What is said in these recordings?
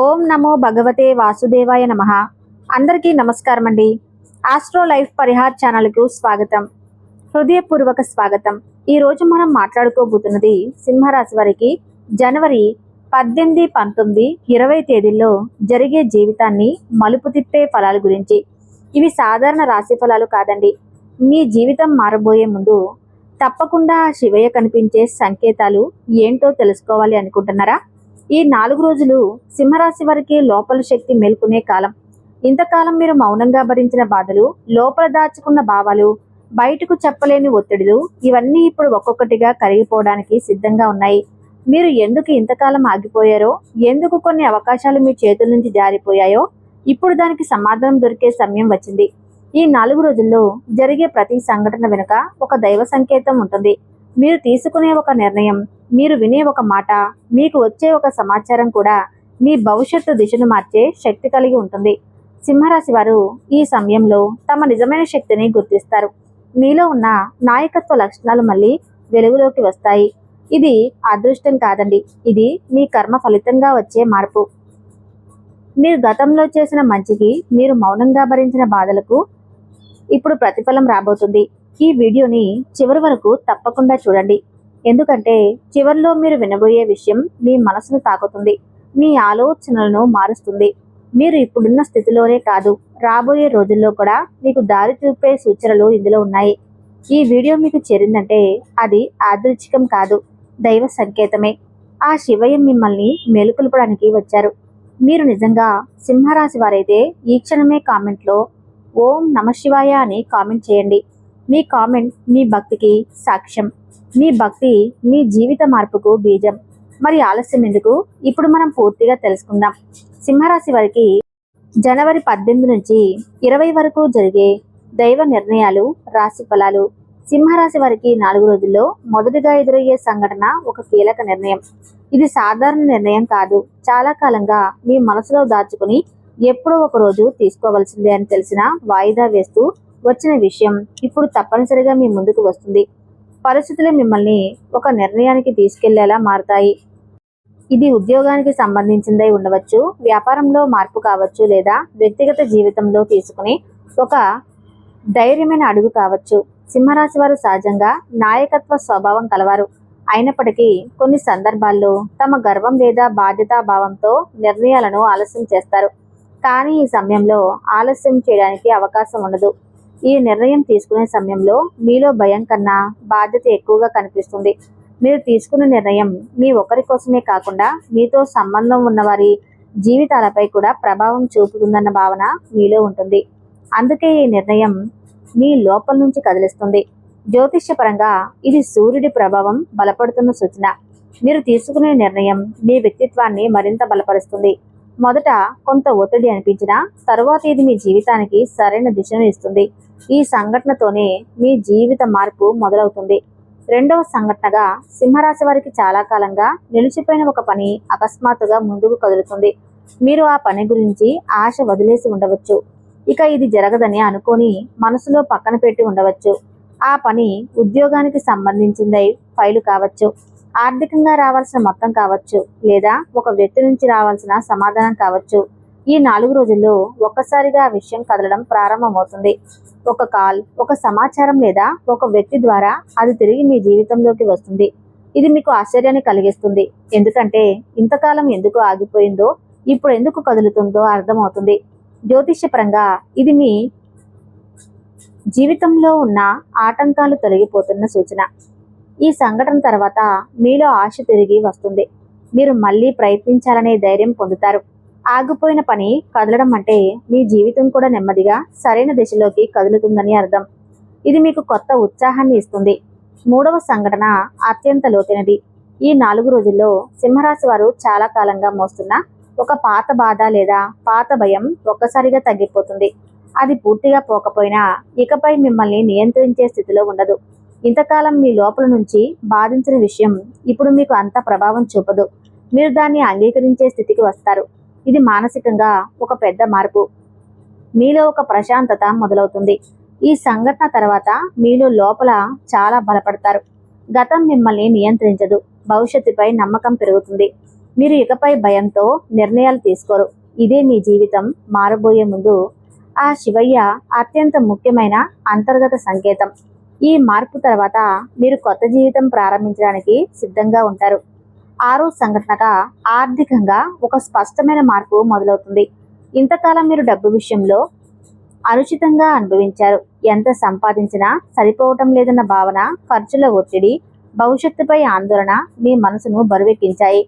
ఓం నమో భగవతే వాసుదేవాయ నమ. అందరికీ నమస్కారం అండి ఆస్ట్రో లైఫ్ పరిహార్ ఛానల్కు స్వాగతం. హృదయపూర్వక స్వాగతం. ఈ రోజు మనం మాట్లాడుకోబోతున్నది సింహరాశి వారికి జనవరి పద్దెనిమిది పంతొమ్మిది ఇరవై తేదీల్లో జరిగే జీవితాన్ని మలుపు తిప్పే ఫలాల గురించి. ఇవి సాధారణ రాశి ఫలాలు కాదండి. మీ జీవితం మారబోయే ముందు తప్పకుండా శివయ్య కనిపించే సంకేతాలు ఏంటో తెలుసుకోవాలి అనుకుంటున్నారా? ఈ నాలుగు రోజులు సింహరాశి వారికి లోపల శక్తి మేల్కొనే కాలం. ఇంతకాలం మీరు మౌనంగా భరించిన బాధలు లోపల దాచుకున్న భావాలు బయటకు చెప్పలేని ఒత్తిడులు ఇవన్నీ ఇప్పుడు ఒక్కొక్కటిగా కరిగిపోవడానికి సిద్ధంగా ఉన్నాయి. మీరు ఎందుకు ఇంతకాలం ఆగిపోయారో ఎందుకు కొన్ని అవకాశాలు మీ చేతుల నుంచి జారిపోయాయో ఇప్పుడు దానికి సమాధానం దొరికే సమయం వచ్చింది. ఈ నాలుగు రోజుల్లో జరిగే ప్రతి సంఘటన వెనుక ఒక దైవ సంకేతం ఉంటుంది. మీరు తీసుకునే ఒక నిర్ణయం మీరు వినే ఒక మాట మీకు వచ్చే ఒక సమాచారం కూడా మీ భవిష్యత్తు దిశను మార్చే శక్తి కలిగి ఉంటుంది. సింహరాశి వారు ఈ సమయంలో తమ నిజమైన శక్తిని గుర్తిస్తారు. మీలో ఉన్న నాయకత్వ లక్షణాలు మళ్ళీ వెలుగులోకి వస్తాయి. ఇది అదృష్టం కాదండి. ఇది మీ కర్మ ఫలితంగా వచ్చే మార్పు. మీరు గతంలో చేసిన మంచికి మీరు మౌనంగా భరించిన బాధలకు ఇప్పుడు ప్రతిఫలం రాబోతుంది. ఈ వీడియోని చివరి వరకు తప్పకుండా చూడండి. ఎందుకంటే చివరిలో మీరు వినబోయే విషయం మీ మనసును తాకుతుంది. మీ ఆలోచనలను మారుస్తుంది. మీరు ఇప్పుడున్న స్థితిలోనే కాదు రాబోయే రోజుల్లో కూడా మీకు దారి చూపే సూచనలు ఇందులో ఉన్నాయి. ఈ వీడియో మీకు చేరిందంటే అది యాదృచ్ఛికం కాదు దైవ సంకేతమే. ఆ శివయ్య మిమ్మల్ని మేలుకొల్పడానికి వచ్చారు. మీరు నిజంగా సింహరాశి వారైతే ఈ క్షణమే కామెంట్లో ఓం నమ శివాయ అని కామెంట్ చేయండి. మీ కామెంట్ మీ భక్తికి సాక్ష్యం. మీ భక్తి మీ జీవిత మార్పుకు బీజం. మరి ఆలస్యం ఎందుకు? ఇప్పుడు మనం పూర్తిగా తెలుసుకుందాం. సింహరాశి వారికి జనవరి పద్దెనిమిది నుంచి ఇరవై వరకు జరిగే దైవ నిర్ణయాలు రాశి ఫలాలు. సింహరాశి వారికి నాలుగు రోజుల్లో మొదటిగా ఎదురయ్యే సంఘటన ఒక కీలక నిర్ణయం. ఇది సాధారణ నిర్ణయం కాదు. చాలా కాలంగా మీ మనసులో దాచుకుని ఎప్పుడో ఒక రోజు తీసుకోవాల్సిందే అని తెలిసిన వాయిదా వేస్తూ వచ్చిన విషయం ఇప్పుడు తప్పనిసరిగా మీ ముందుకు వస్తుంది. పరిస్థితులు మిమ్మల్ని ఒక నిర్ణయానికి తీసుకెళ్ళేలా మారుతాయి. ఇది ఉద్యోగానికి సంబంధించిందై ఉండవచ్చు వ్యాపారంలో మార్పు కావచ్చు లేదా వ్యక్తిగత జీవితంలో తీసుకుని ఒక ధైర్యమైన అడుగు కావచ్చు. సింహరాశి వారు సహజంగా నాయకత్వ స్వభావం కలవారు. అయినప్పటికీ కొన్ని సందర్భాల్లో తమ గర్వం లేదా బాధ్యతా భావంతో నిర్ణయాలను ఆలస్యం చేస్తారు. కానీ ఈ సమయంలో ఆలస్యం చేయడానికి అవకాశం ఉండదు. ఈ నిర్ణయం తీసుకునే సమయంలో మీలో భయం కన్నా బాధ్యత ఎక్కువగా కనిపిస్తుంది. మీరు తీసుకున్న నిర్ణయం మీ ఒకరి కోసమే కాకుండా మీతో సంబంధం ఉన్నవారి జీవితాలపై కూడా ప్రభావం చూపుతుందన్న భావన మీలో ఉంటుంది. అందుకే ఈ నిర్ణయం మీ లోపల నుంచి కదిలిస్తుంది. జ్యోతిష్యపరంగా ఇది సూర్యుడి ప్రభావం బలపడుతున్న సూచన. మీరు తీసుకునే నిర్ణయం మీ వ్యక్తిత్వాన్ని మరింత బలపరుస్తుంది. మొదట కొంత ఒత్తిడి అనిపించినా తరువాత ఇది మీ జీవితానికి సరైన దిశను ఇస్తుంది. ఈ సంఘటనతోనే మీ జీవిత మార్పు మొదలవుతుంది. రెండవ సంఘటనగా సింహరాశి వారికి చాలా కాలంగా నిలిచిపోయిన ఒక పని అకస్మాత్తుగా ముందుకు కదులుతుంది. మీరు ఆ పని గురించి ఆశ వదిలేసి ఉండవచ్చు. ఇక ఇది జరగదని అనుకొని మనసులో పక్కన పెట్టి ఉండవచ్చు. ఆ పని ఉద్యోగానికి సంబంధించిందై ఫైలు కావచ్చు ఆర్థికంగా రావాల్సిన మొత్తం కావచ్చు లేదా ఒక వ్యక్తి నుంచి రావాల్సిన సమాధానం కావచ్చు. ఈ నాలుగు రోజుల్లో ఒక్కసారిగా ఆ విషయం కదలడం ప్రారంభమవుతుంది. ఒక కాల్ ఒక సమాచారం లేదా ఒక వ్యక్తి ద్వారా అది తిరిగి మీ జీవితంలోకి వస్తుంది. ఇది మీకు ఆశ్చర్యాన్ని కలిగిస్తుంది. ఎందుకంటే ఇంతకాలం ఎందుకు ఆగిపోయిందో ఇప్పుడు ఎందుకు కదులుతుందో అర్థమవుతుంది. జ్యోతిష్యపరంగా ఇది మీ జీవితంలో ఉన్న ఆటంకాలు తొలగిపోతున్న సూచన. ఈ సంఘటన తర్వాత మీలో ఆశ తిరిగి వస్తుంది. మీరు మళ్ళీ ప్రయత్నించాలనే ధైర్యం పొందుతారు. ఆగిపోయిన పని కదలడం అంటే మీ జీవితం కూడా నెమ్మదిగా సరైన దిశలోకి కదులుతుందని అర్థం. ఇది మీకు కొత్త ఉత్సాహాన్ని ఇస్తుంది. మూడవ సంఘటన అత్యంత లోతైనది. ఈ నాలుగు రోజుల్లో సింహరాశి వారు చాలా కాలంగా మోస్తున్న ఒక పాత బాధ లేదా పాత భయం ఒక్కసారిగా తగ్గిపోతుంది. అది పూర్తిగా పోకపోయినా ఇకపై మిమ్మల్ని నియంత్రించే స్థితిలో ఉండదు. ఇంతకాలం మీ లోపల నుంచి బాధించిన విషయం ఇప్పుడు మీకు అంత ప్రభావం చూపదు. మీరు దాన్ని అంగీకరించే స్థితికి వస్తారు. ఇది మానసికంగా ఒక పెద్ద మార్పు. మీలో ఒక ప్రశాంతత మొదలవుతుంది. ఈ సంఘటన తర్వాత మీలో లోపల చాలా బలపడతారు. గతం మిమ్మల్ని నియంత్రించదు. భవిష్యత్తుపై నమ్మకం పెరుగుతుంది. మీరు ఇకపై భయంతో నిర్ణయాలు తీసుకోరు. ఇదే మీ జీవితం మారబోయే ముందు ఆ శివయ్య అత్యంత ముఖ్యమైన అంతర్గత సంకేతం. ఈ మార్పు తర్వాత మీరు కొత్త జీవితం ప్రారంభించడానికి సిద్ధంగా ఉంటారు. ఆరో సంఘటనగా ఆర్థికంగా ఒక స్పష్టమైన మార్పు మొదలవుతుంది. ఇంతకాలం మీరు డబ్బు విషయంలో అనుచితంగా అనుభవించారు. ఎంత సంపాదించినా సరిపోవటం లేదన్న భావన ఖర్చుల ఒత్తిడి భవిష్యత్తుపై ఆందోళన మీ మనసును బరువెక్కించాయి.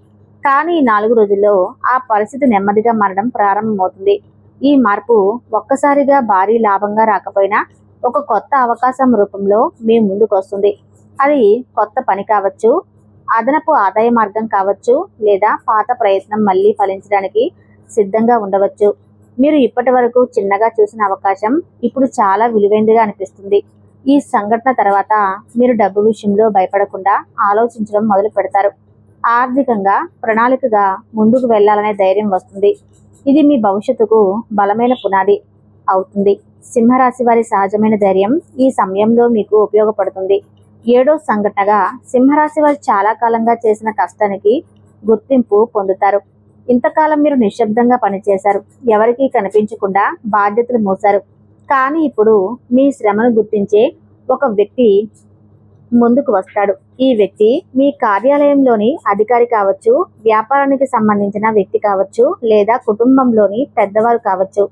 కానీ నాలుగు రోజుల్లో ఆ పరిస్థితి నెమ్మదిగా మారడం ప్రారంభమవుతుంది. ఈ మార్పు ఒక్కసారిగా భారీ లాభంగా రాకపోయినా ఒక కొత్త అవకాశం రూపంలో మీ ముందుకు వస్తుంది అది కొత్త పని కావచ్చు అదనపు ఆదాయ మార్గం కావచ్చు లేదా పాత ప్రయత్నం మళ్ళీ ఫలించడానికి సిద్ధంగా ఉండవచ్చు. మీరు ఇప్పటి వరకు చిన్నగా చూసిన అవకాశం ఇప్పుడు చాలా విలువైనదిగా అనిపిస్తుంది. ఈ సంఘటన తర్వాత మీరు డబ్బు విషయంలో భయపడకుండా ఆలోచించడం మొదలు పెడతారు. ఆర్థికంగా ప్రణాళికగా ముందుకు వెళ్ళాలనే ధైర్యం వస్తుంది. ఇది మీ భవిష్యత్తుకు బలమైన పునాది అవుతుంది. సింహరాశి వారి సహజమైన ధైర్యం ఈ సమయంలో మీకు ఉపయోగపడుతుంది. ఏడో సంఘటనగా సింహరాశి వారు చాలా కాలంగా చేసిన కష్టానికి గుర్తింపు పొందుతారు. ఇంతకాలం మీరు నిశ్శబ్దంగా పనిచేశారు. ఎవరికీ కనిపించకుండా బాధ్యతలు మోశారు. కానీ ఇప్పుడు మీ శ్రమను గుర్తించే ఒక వ్యక్తి ముందుకు వస్తాడు. ఈ వ్యక్తి మీ కార్యాలయంలోని అధికారి కావచ్చు వ్యాపారానికి సంబంధించిన వ్యక్తి కావచ్చు లేదా కుటుంబంలోని పెద్దవారు కావచ్చు.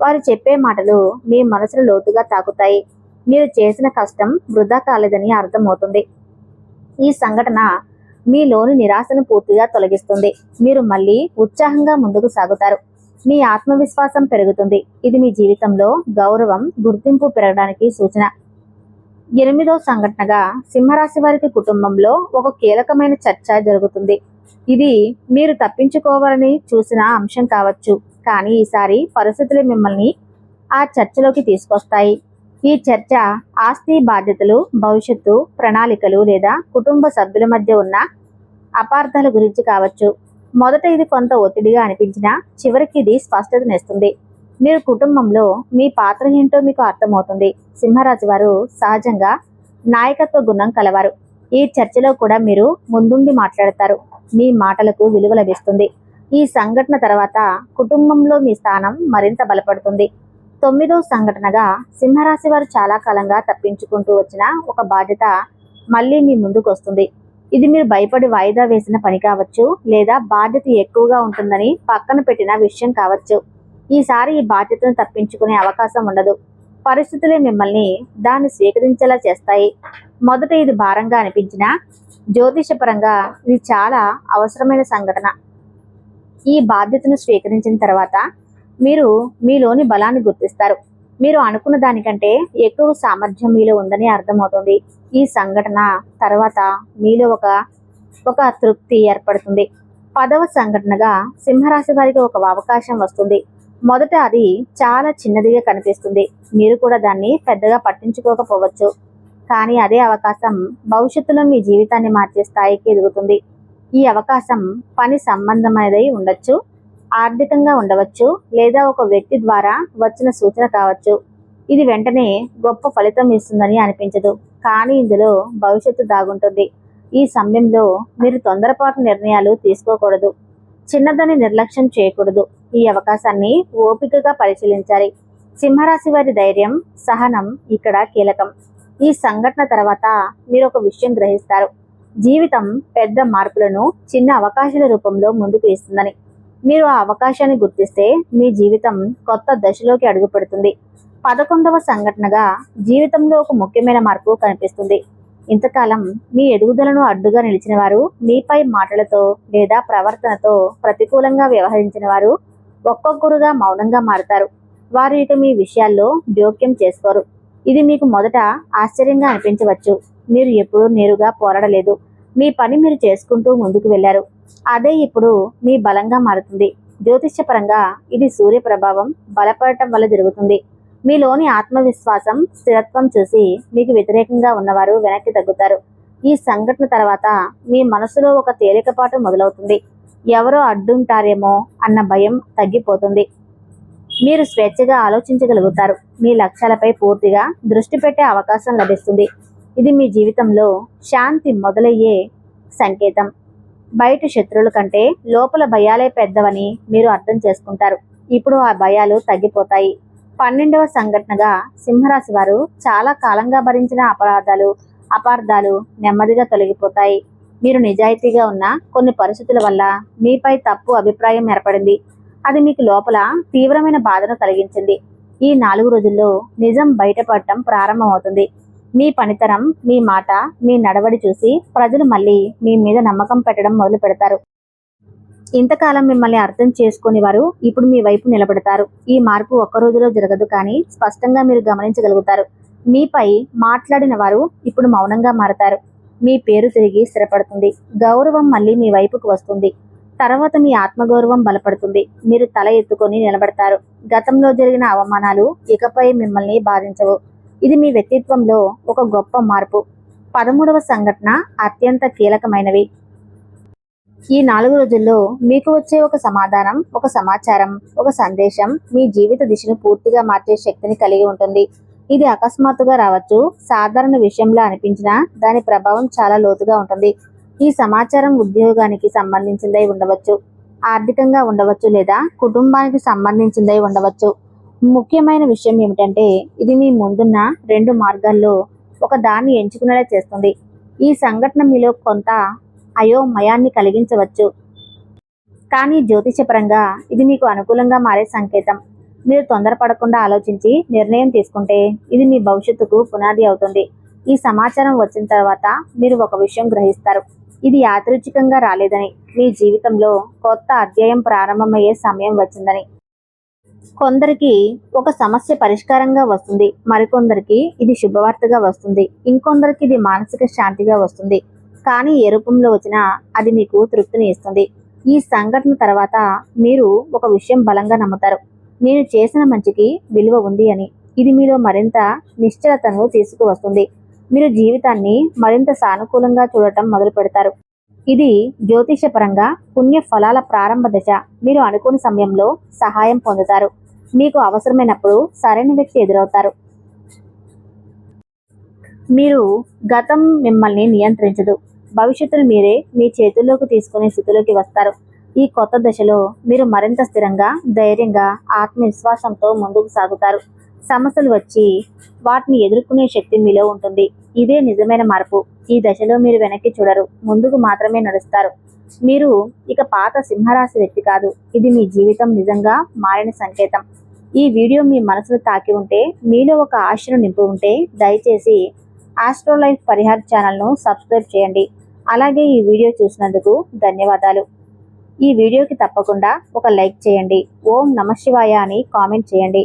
వారు చెప్పే మాటలు మీ మనసును లోతుగా తాకుతాయి. మీరు చేసిన కష్టం వృధా కాలేదని అర్థమవుతుంది. ఈ సంఘటన మీలోని నిరాశను పూర్తిగా తొలగిస్తుంది. మీరు మళ్ళీ ఉత్సాహంగా ముందుకు సాగుతారు. మీ ఆత్మవిశ్వాసం పెరుగుతుంది. ఇది మీ జీవితంలో గౌరవం గుర్తింపు పెరగడానికి సూచన. ఎనిమిదో సంఘటనగా సింహరాశి వారికి కుటుంబంలో ఒక కీలకమైన చర్చ జరుగుతుంది. ఇది మీరు తప్పించుకోవాలని చూసిన అంశం కావచ్చు. కానీ ఈసారి పరిస్థితులు మిమ్మల్ని ఆ చర్చలోకి తీసుకొస్తాయి. ఈ చర్చ ఆస్తి బాధ్యతలు భవిష్యత్తు ప్రణాళికలు లేదా కుటుంబ సభ్యుల మధ్య ఉన్న అపార్థాల గురించి కావచ్చు. మొదట ఇది కొంత ఒత్తిడిగా అనిపించినా చివరికి ఇది స్పష్టతనిస్తుంది మీరు కుటుంబంలో మీ పాత్ర ఏంటో మీకు అర్థమవుతుంది. సింహరాజు వారు సహజంగా నాయకత్వ గుణం కలవారు. ఈ చర్చలో కూడా మీరు ముందుండి మాట్లాడతారు. మీ మాటలకు విలువ లభిస్తుంది. ఈ సంఘటన తర్వాత కుటుంబంలో మీ స్థానం మరింత బలపడుతుంది. తొమ్మిదో సంఘటనగా సింహరాశి వారు చాలా కాలంగా తప్పించుకుంటూ వచ్చిన ఒక బాధ్యత మళ్ళీ మీ ముందుకు వస్తుంది. ఇది మీరు భయపడి వాయిదా వేసిన పని కావచ్చు లేదా బాధ్యత ఎక్కువగా ఉంటుందని పక్కన పెట్టిన విషయం కావచ్చు. ఈసారి ఈ బాధ్యతను తప్పించుకునే అవకాశం ఉండదు. పరిస్థితులే మిమ్మల్ని దాన్ని స్వీకరించేలా చేస్తాయి. మొదట ఇది భారంగా అనిపించినా జ్యోతిషపరంగా ఇది చాలా అవసరమైన సంఘటన. ఈ బాధ్యతను స్వీకరించిన తర్వాత మీరు మీలోని బలాన్ని గుర్తిస్తారు. మీరు అనుకున్న దానికంటే ఎక్కువ సామర్థ్యం మీలో ఉందని అర్థమవుతుంది. ఈ సంఘటన తర్వాత మీలో ఒక ఒక తృప్తి ఏర్పడుతుంది. పదవ సంఘటనగా సింహరాశి వారికి ఒక అవకాశం వస్తుంది. మొదట అది చాలా చిన్నదిగా కనిపిస్తుంది. మీరు కూడా దాన్ని పెద్దగా పట్టించుకోకపోవచ్చు. కానీ అదే అవకాశం భవిష్యత్తులో మీ జీవితాన్ని మార్చే స్థాయికి ఎదుగుతుంది. ఈ అవకాశం పని సంబంధమైనదై ఉండొచ్చు. ఆర్థికంగా ఉండవచ్చు లేదా ఒక వ్యక్తి ద్వారా వచ్చిన సూచన కావచ్చు. ఇది వెంటనే గొప్ప ఫలితం ఇస్తుందని అనిపించదు. కానీ ఇందులో భవిష్యత్తు దాగుంటుంది. ఈ సమయంలో మీరు తొందరపాటు నిర్ణయాలు తీసుకోకూడదు. చిన్నదని నిర్లక్ష్యం చేయకూడదు. ఈ అవకాశాన్ని ఓపికగా పరిశీలించాలి. సింహరాశి వారి ధైర్యం సహనం ఇక్కడ కీలకం. ఈ సంఘటన తర్వాత మీరు ఒక విషయం గ్రహిస్తారు. జీవితం పెద్ద మార్పులను చిన్న అవకాశాల రూపంలో ముందుకు ఇస్తుందని. మీరు ఆ అవకాశాన్ని గుర్తిస్తే మీ జీవితం కొత్త దశలోకి అడుగుపెడుతుంది. పదకొండవ సంఘటనగా జీవితంలో ఒక ముఖ్యమైన మార్పు కనిపిస్తుంది. ఇంతకాలం మీ ఎదుగుదలను అడ్డుగా నిలిచిన వారు మీపై మాటలతో లేదా ప్రవర్తనతో ప్రతికూలంగా వ్యవహరించిన వారు ఒక్కొక్కరుగా మౌనంగా మారుతారు. వారు ఇక మీ విషయాల్లో జోక్యం చేసుకోరు. ఇది మీకు మొదట ఆశ్చర్యంగా అనిపించవచ్చు. మీరు ఎప్పుడూ నేరుగా పోరాడలేదు. మీ పని మీరు చేసుకుంటూ ముందుకు వెళ్ళారు. అదే ఇప్పుడు మీ బలంగా మారుతుంది. జ్యోతిష్యపరంగా ఇది సూర్య ప్రభావం బలపడటం వల్ల జరుగుతుంది. మీలోని ఆత్మవిశ్వాసం స్థిరత్వం చూసి మీకు వ్యతిరేకంగా ఉన్నవారు వెనక్కి తగ్గుతారు. ఈ సంఘటన తర్వాత మీ మనసులో ఒక తేలికపాటు మొదలవుతుంది. ఎవరో అడ్డుంటారేమో అన్న భయం తగ్గిపోతుంది. మీరు స్వేచ్ఛగా ఆలోచించగలుగుతారు. మీ లక్ష్యాలపై పూర్తిగా దృష్టి పెట్టే అవకాశం లభిస్తుంది. ఇది మీ జీవితంలో శాంతి మొదలయ్యే సంకేతం. బయట శత్రువుల కంటే లోపల భయాలే పెద్దవని మీరు అర్థం చేసుకుంటారు. ఇప్పుడు ఆ భయాలు తగ్గిపోతాయి. పన్నెండవ సంఘటనగా సింహరాశి వారు చాలా కాలంగా భరించిన అపరాధాలు అపార్థాలు నెమ్మదిగా తొలగిపోతాయి. మీరు నిజాయితీగా ఉన్న కొన్ని పరిస్థితుల వల్ల మీపై తప్పు అభిప్రాయం ఏర్పడింది. అది మీకు లోపల తీవ్రమైన బాధను కలిగించింది. ఈ నాలుగు రోజుల్లో నిజం బయటపడటం ప్రారంభమవుతుంది. మీ పనితనం మీ మాట మీ నడవడి చూసి ప్రజలు మళ్ళీ మీ మీద నమ్మకం పెట్టడం మొదలు పెడతారు. ఇంతకాలం మిమ్మల్ని అర్థం చేసుకుని వారు ఇప్పుడు మీ వైపు నిలబడతారు. ఈ మార్పు ఒక్క రోజులో జరగదు కానీ స్పష్టంగా మీరు గమనించగలుగుతారు. మీపై మాట్లాడిన వారు ఇప్పుడు మౌనంగా మారతారు. మీ పేరు తిరిగి స్థిరపడుతుంది. గౌరవం మళ్ళీ మీ వైపుకు వస్తుంది. తర్వాత మీ ఆత్మగౌరవం బలపడుతుంది. మీరు తల ఎత్తుకొని నిలబడతారు. గతంలో జరిగిన అవమానాలు ఇకపై మిమ్మల్ని బాధించవు. ఇది మీ వ్యక్తిత్వంలో ఒక గొప్ప మార్పు. పదమూడవ సంఘటన అత్యంత కీలకమైనవి. ఈ నాలుగు రోజుల్లో మీకు వచ్చే ఒక సమాధానం ఒక సమాచారం ఒక సందేశం మీ జీవిత దిశను పూర్తిగా మార్చే శక్తిని కలిగి ఉంటుంది. ఇది అకస్మాత్తుగా రావచ్చు సాధారణ విషయంలా అనిపించినా దాని ప్రభావం చాలా లోతుగా ఉంటుంది. ఈ సమాచారం ఉద్యోగానికి సంబంధించిందై ఉండవచ్చు ఆర్థికంగా ఉండవచ్చు లేదా కుటుంబానికి సంబంధించిందై ఉండవచ్చు. ముఖ్యమైన విషయం ఏమిటంటే ఇది మీ ముందున్న రెండు మార్గాల్లో ఒక దాన్ని ఎంచుకునేలా చేస్తుంది. ఈ సంఘటన మీలో కొంత అయోమయాన్ని కలిగించవచ్చు. కానీ జ్యోతిషపరంగా ఇది మీకు అనుకూలంగా మారే సంకేతం. మీరు తొందరపడకుండా ఆలోచించి నిర్ణయం తీసుకుంటే ఇది మీ భవిష్యత్తుకు పునాది అవుతుంది. ఈ సమాచారం వచ్చిన తర్వాత మీరు ఒక విషయం గ్రహిస్తారు. ఇది యాదృచ్ఛికంగా రాలేదని మీ జీవితంలో కొత్త అధ్యాయం ప్రారంభమయ్యే సమయం వచ్చిందని. కొందరికి ఒక సమస్య పరిష్కారంగా వస్తుంది మరికొందరికి ఇది శుభవార్తగా వస్తుంది ఇంకొందరికి ఇది మానసిక శాంతిగా వస్తుంది. కానీ ఏ రూపంలో వచ్చినా అది మీకు తృప్తిని ఇస్తుంది. ఈ సంఘటన తర్వాత మీరు ఒక విషయం బలంగా నమ్ముతారు. నేను చేసిన మంచికి విలువ ఉంది అని. ఇది మీలో మరింత నిశ్చలతను తీసుకువస్తుంది. మీరు జీవితాన్ని మరింత సానుకూలంగా చూడటం మొదలు పెడతారు ఇది జ్యోతిషపరంగా పుణ్య ఫలాల ప్రారంభ దశ. మీరు అనుకున్న సమయంలో సహాయం పొందుతారు. మీకు అవసరమైనప్పుడు సరైన వ్యక్తి ఎదురవుతారు. మీరు గతం మిమ్మల్ని నియంత్రించదు. భవిష్యత్తును మీరే మీ చేతుల్లోకి తీసుకునే స్థితిలోకి వస్తారు. ఈ కొత్త దశలో మీరు మరింత స్థిరంగా ధైర్యంగా ఆత్మవిశ్వాసంతో ముందుకు సాగుతారు. సమస్యలు వచ్చి వాటిని ఎదుర్కొనే శక్తి మీలో ఉంటుంది. ఇదే నిజమైన మార్పు. ఈ దశలో మీరు వెనక్కి చూడరు. ముందుకు మాత్రమే నడుస్తారు. మీరు ఇక పాత సింహరాశి వ్యక్తి కాదు. ఇది మీ జీవితం నిజంగా మారిన సంకేతం. ఈ వీడియో మీ మనసును తాకి ఉంటే మీలో ఒక ఆశను నింపు ఉంటే దయచేసి ఆస్ట్రోలైఫ్ పరిహార్ ఛానల్ను సబ్స్క్రైబ్ చేయండి. అలాగే ఈ వీడియో చూసినందుకు ధన్యవాదాలు. ఈ వీడియోకి తప్పకుండా ఒక లైక్ చేయండి. ఓం నమ శివాయ అని కామెంట్ చేయండి.